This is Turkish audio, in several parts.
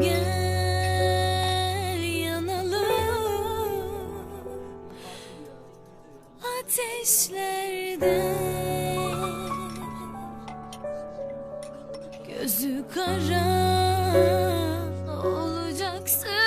Gel yanalım ateşlerde Gözü kara olacaksın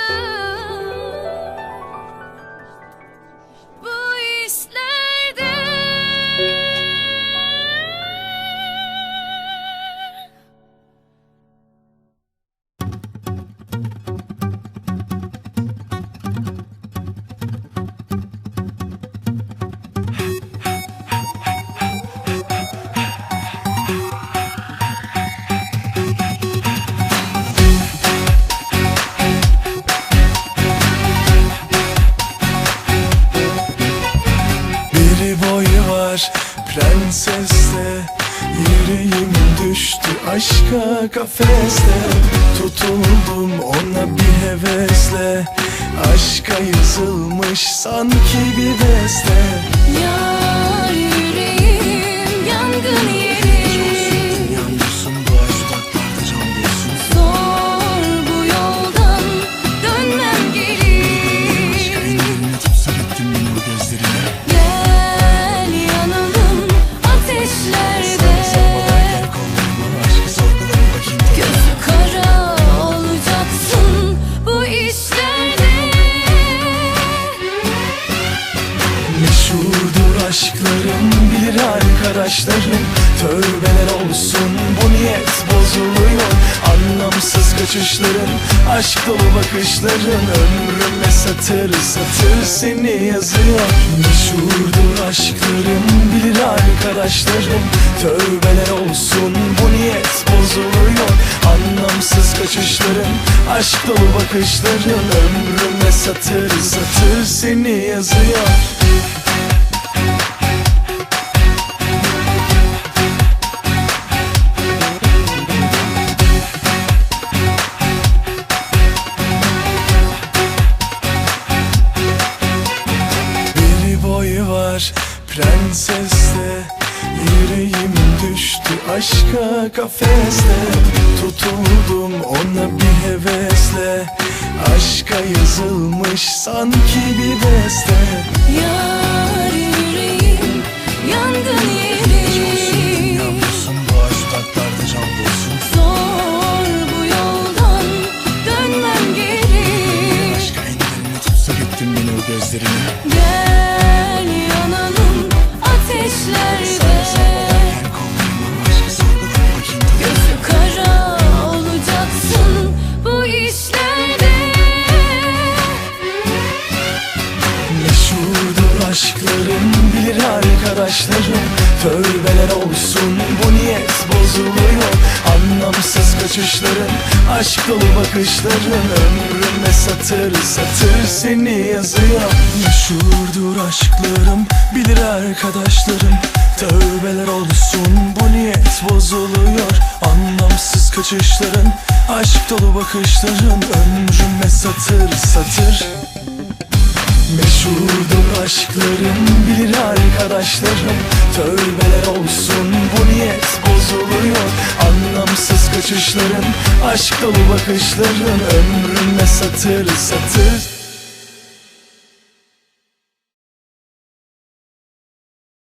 var prensesle Yüreğim düştü aşka kafeste. Tutuldum ona bir hevesle. Aşka yazılmış sanki bir beste aşklarım bilir arkadaşlarım. Tövbeler olsun bu niyet bozuluyor. Anlamsız kaçışların aşk dolu bakışların Ömrüme satır satır seni yazıyor. Meşhurdur aşklarım bilir arkadaşlarım. Tövbeler olsun bu niyet bozuluyor. Anlamsız kaçışların aşk dolu bakışların Ömrüme satır satır seni yazıyor boyu var. Prensesle Yüreğim düştü aşka kafeste Tutuldum ona bir hevesle. Aşka yazılmış sanki bir beste. Yar yüreğim yangın yeri. Yanıyorsun bu aşk dudaklarda can bulsun. Zor bu yoldan dönmem geri. Aşka ellerini tutsa gittim yine o gözlerine. Gel arkadaşlarım Tövbeler olsun bu niyet bozuluyor. Anlamsız kaçışların aşk dolu bakışların Ömrüme satır satır seni yazıyor. Meşhurdur aşklarım bilir arkadaşlarım. Tövbeler olsun bu niyet bozuluyor. Anlamsız kaçışların aşk dolu bakışların. Ömrüme satır satır Meşhurdur aşklarım bilir arkadaşlarım Tövbeler olsun bu niyet bozuluyor. Anlamsız kaçışların aşk dolu bakışların. Ömrüme satır satır